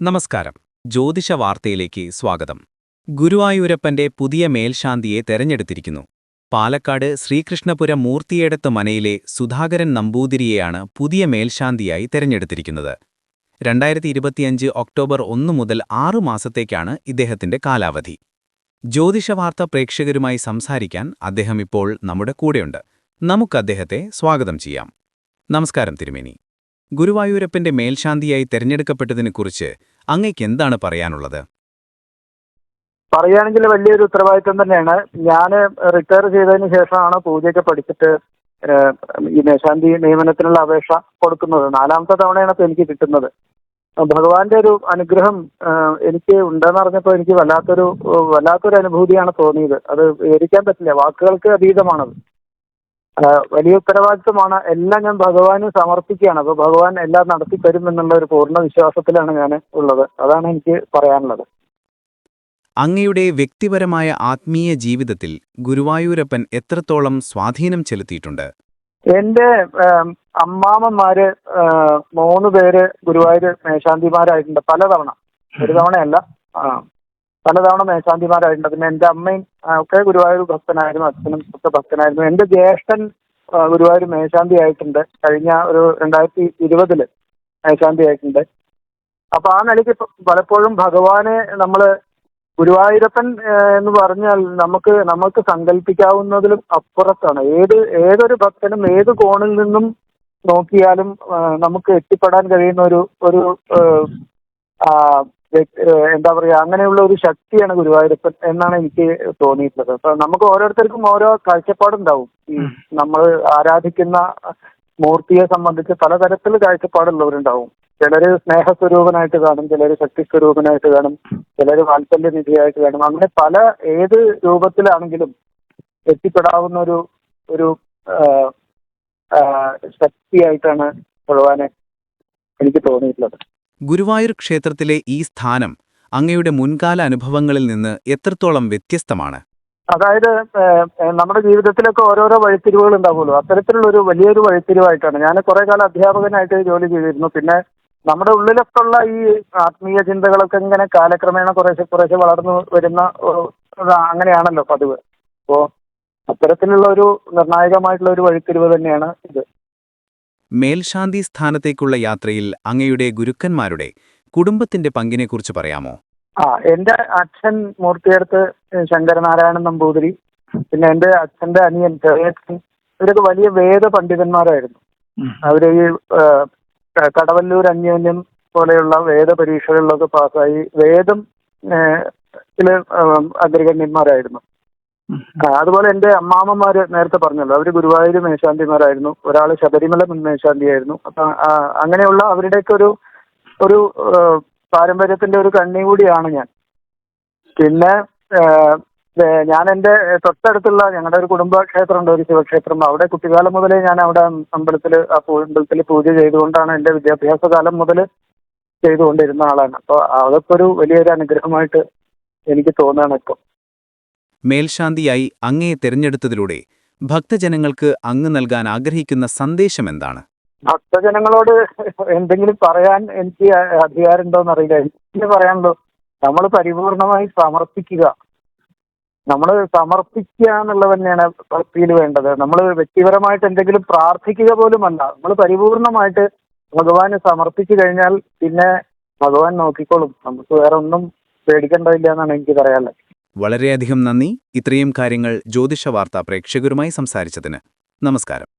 നമസ്കാരം. ജ്യോതിഷ വാർത്തയിലേക്ക് സ്വാഗതം. ഗുരുവായൂരപ്പന്റെ പുതിയ മേൽശാന്തിയെ തെരഞ്ഞെടുത്തിരിക്കുന്നു. പാലക്കാട് ശ്രീകൃഷ്ണപുരം മൂർത്തിയേടത്ത് മനയിലെ സുധാകരൻ നമ്പൂതിരിയെയാണ് പുതിയ മേൽശാന്തിയായി തെരഞ്ഞെടുത്തിരിക്കുന്നത്. രണ്ടായിരത്തി ഇരുപത്തിയഞ്ച് ഒക്ടോബർ ഒന്നു മുതൽ ആറു മാസത്തേക്കാണ് ഇദ്ദേഹത്തിന്റെ കാലാവധി. ജ്യോതിഷ വാർത്ത പ്രേക്ഷകരുമായി സംസാരിക്കാൻ അദ്ദേഹം ഇപ്പോൾ നമ്മുടെ കൂടെയുണ്ട്. നമുക്ക് അദ്ദേഹത്തെ സ്വാഗതം ചെയ്യാം. നമസ്കാരം തിരുമേനി. ഗുരുവായൂരപ്പന്റെ മേൽശാന്തിയായി തെരഞ്ഞെടുക്കപ്പെട്ടതിനെക്കുറിച്ച് അങ്ങേക്ക് എന്താണ് പറയാനുള്ളത്? പറയുകയാണെങ്കിൽ വലിയൊരു ഉത്തരവാദിത്വം തന്നെയാണ്. ഞാൻ റിട്ടയർ ചെയ്തതിന് ശേഷമാണ് പൂജയൊക്കെ പഠിച്ചിട്ട് ഈ മേശാന്തി നിയമനത്തിനുള്ള അപേക്ഷ കൊടുക്കുന്നത്. നാലാമത്തെ തവണയാണ് ഇപ്പൊ എനിക്ക് കിട്ടുന്നത്. ഭഗവാന്റെ ഒരു അനുഗ്രഹം എനിക്ക് ഉണ്ടെന്ന് അറിഞ്ഞപ്പോൾ എനിക്ക് വല്ലാത്തൊരു വല്ലാത്തൊരു അനുഭൂതിയാണ് തോന്നിയത്. അത് വിവരിക്കാൻ പറ്റില്ല. വാക്കുകൾക്ക് അതീതമാണത്. വലിയ ഉത്തരവാദിത്വമാണ്. എല്ലാം ഞാൻ ഭഗവാന് സമർപ്പിക്കുകയാണ്. അപ്പൊ ഭഗവാൻ എല്ലാം നടത്തി തരും എന്നുള്ള ഒരു പൂർണ വിശ്വാസത്തിലാണ് ഞാൻ ഉള്ളത്. അതാണ് എനിക്ക് പറയാനുള്ളത്. അങ്ങയുടെ വ്യക്തിപരമായ ആത്മീയ ജീവിതത്തിൽ ഗുരുവായൂരപ്പൻ എത്രത്തോളം സ്വാധീനം ചെലുത്തിയിട്ടുണ്ട്? എന്റെ അമ്മാമ്മമാര് മൂന്ന് പേര് ഗുരുവായൂർ മേശാന്തിമാരായിട്ടുണ്ട്. പലതവണ. ഒരു തവണയല്ല. പലതവണ മേശാന്തിമാരായിട്ടുണ്ട്. പിന്നെ എന്റെ അമ്മയും ഒക്കെ ഗുരുവായൂർ ഭക്തനായിരുന്നു. അച്ഛനും ഒക്കെ ഭക്തനായിരുന്നു. എന്റെ ജ്യേഷ്ഠൻ ഗുരുവായൂർ മേശാന്തി ആയിട്ടുണ്ട്. കഴിഞ്ഞ ഒരു രണ്ടായിരത്തി ഇരുപതിൽ മേശാന്തി ആയിട്ടുണ്ട്. അപ്പൊ ആ നിലയ്ക്ക് പലപ്പോഴും ഭഗവാനെ നമ്മൾ ഗുരുവായൂരപ്പൻ എന്ന് പറഞ്ഞാൽ നമുക്ക് നമുക്ക് സങ്കല്പിക്കാവുന്നതിലും അപ്പുറത്താണ്. ഏത് ഏതൊരു ഭക്തനും ഏത് കോണിൽ നിന്നും നോക്കിയാലും നമുക്ക് എത്തിപ്പെടാൻ കഴിയുന്ന ഒരു ഒരു എന്താ പറയാ അങ്ങനെയുള്ള ഒരു ശക്തിയാണ് ഗുരുവായൂരപ്പൻ എന്നാണ് എനിക്ക് തോന്നിയിട്ടുള്ളത്. അപ്പൊ നമുക്ക് ഓരോരുത്തർക്കും ഓരോ കാഴ്ചപ്പാടുണ്ടാവും. ഈ നമ്മൾ ആരാധിക്കുന്ന മൂർത്തിയെ സംബന്ധിച്ച് പലതരത്തിൽ കാഴ്ചപ്പാടുള്ളവരുണ്ടാവും. ചിലര് സ്നേഹസ്വരൂപനായിട്ട് കാണും ചിലര് ശക്തി സ്വരൂപനായിട്ട് കാണും ചിലര് വാത്സല്യ നിധിയായിട്ട് കാണും. അങ്ങനെ പല ഏത് രൂപത്തിലാണെങ്കിലും എത്തിപ്പെടാവുന്ന ഒരു ഒരു ശക്തിയായിട്ടാണ് ഭഗവാനെ എനിക്ക് തോന്നിയിട്ടുള്ളത്. ഗുരുവായൂർ ക്ഷേത്രത്തിലെ ഈ സ്ഥാനം അങ്ങയുടെ മുൻകാല അനുഭവങ്ങളിൽ നിന്ന് എത്രത്തോളം വ്യത്യസ്തമാണ്? അതായത് നമ്മുടെ ജീവിതത്തിലൊക്കെ ഓരോരോ വഴിത്തിരിവുകൾ ഉണ്ടാവുമല്ലോ. അത്തരത്തിലുള്ള ഒരു വലിയൊരു വഴിത്തിരിവായിട്ടാണ്. ഞാൻ കുറെ കാലം അധ്യാപകനായിട്ട് ജോലി ചെയ്തിരുന്നു. പിന്നെ നമ്മുടെ ഉള്ളിലൊക്കെ ഉള്ള ഈ ആത്മീയ ചിന്തകളൊക്കെ ഇങ്ങനെ കാലക്രമേണ കുറേശ്ശെ കുറേശ്ശെ വളർന്നു വരുന്ന അങ്ങനെയാണല്ലോ പതിവ്. അപ്പോ അത്തരത്തിലുള്ള ഒരു നിർണായകമായിട്ടുള്ള ഒരു വഴിത്തിരിവ് തന്നെയാണ് ഇത്. മേൽശാന്തി സ്ഥാനത്തേക്കുള്ള യാത്രയിൽ അങ്ങയുടെ ഗുരുക്കന്മാരുടെ കുടുംബത്തിന്റെ പങ്കിനെക്കുറിച്ച് പറയാമോ? ആ എന്റെ അച്ഛൻ മൂർത്തിയെടുത്ത് ശങ്കരനാരായണൻ നമ്പൂതിരി പിന്നെ എന്റെ അച്ഛന്റെ അനിയൻ ചെറിയച്ഛൻ ഇവരൊക്കെ വലിയ വേദ പണ്ഡിതന്മാരായിരുന്നു. അവർ ഈ കടവല്ലൂർ അന്യോന്യം പോലെയുള്ള വേദ പരീക്ഷകളിലൊക്കെ പാസ്സായി. വേദം അഗ്രഗണ്യന്മാരായിരുന്നു അതുപോലെ എന്റെ അമ്മാമ്മമാര് നേരത്തെ പറഞ്ഞല്ലോ അവർ ഗുരുവായൂർ മേശാന്തിമാരായിരുന്നു. ഒരാൾ ശബരിമല മുൻ മേശാന്തിയായിരുന്നു. അപ്പൊ അങ്ങനെയുള്ള അവരുടെയൊക്കെ ഒരു ഒരു പാരമ്പര്യത്തിന്റെ ഒരു കണ്ണി കൂടിയാണ് ഞാൻ. പിന്നെ ഞാൻ എന്റെ തൊട്ടടുത്തുള്ള ഞങ്ങളുടെ ഒരു കുടുംബക്ഷേത്രമുണ്ട് ഒരു ശിവക്ഷേത്രം. അവിടെ കുട്ടിക്കാലം മുതലേ ഞാൻ അവിടെ അമ്പലത്തിൽ ആ അമ്പലത്തിൽ പൂജ ചെയ്തുകൊണ്ടാണ് എന്റെ വിദ്യാഭ്യാസ കാലം മുതൽ ചെയ്തുകൊണ്ടിരുന്ന ആളാണ്. അപ്പോൾ അതൊക്കെ ഒരു വലിയൊരു അനുഗ്രഹമായിട്ട് എനിക്ക് തോന്നുകയാണ് ഇപ്പോൾ മേൽശാന്തിയായി അങ്ങയെ തെരഞ്ഞെടുത്തതിലൂടെ ഭക്തജനങ്ങൾക്ക് അങ്ങ് നൽകാൻ ആഗ്രഹിക്കുന്ന സന്ദേശം എന്താണ്? ഭക്തജനങ്ങളോട് എന്തെങ്കിലും പറയാൻ എനിക്ക് അധികാരമുണ്ടോന്ന് അറിയില്ല. എനിക്ക് പറയാനുള്ളൂ നമ്മൾ പരിപൂർണമായി സമർപ്പിക്കുക. നമ്മൾ സമർപ്പിക്കുക എന്നുള്ളത് തന്നെയാണ് ഭക്തിയിൽ വേണ്ടത്. നമ്മൾ വ്യക്തിപരമായിട്ട് എന്തെങ്കിലും പ്രാർത്ഥിക്കുക പോലുമല്ല. നമ്മൾ പരിപൂർണമായിട്ട് ഭഗവാന് സമർപ്പിച്ചു കഴിഞ്ഞാൽ പിന്നെ ഭഗവാൻ നോക്കിക്കോളും. നമുക്ക് വേറെ ഒന്നും പേടിക്കേണ്ടതില്ല എന്നാണ് എനിക്ക് പറയാനുള്ളത്. വളരെയധികം നന്ദി. ഇത്രയും കാര്യങ്ങൾ ജ്യോതിഷ വാർത്താ പ്രേക്ഷകരുമായി സംസാരിച്ചതിന് നമസ്കാരം.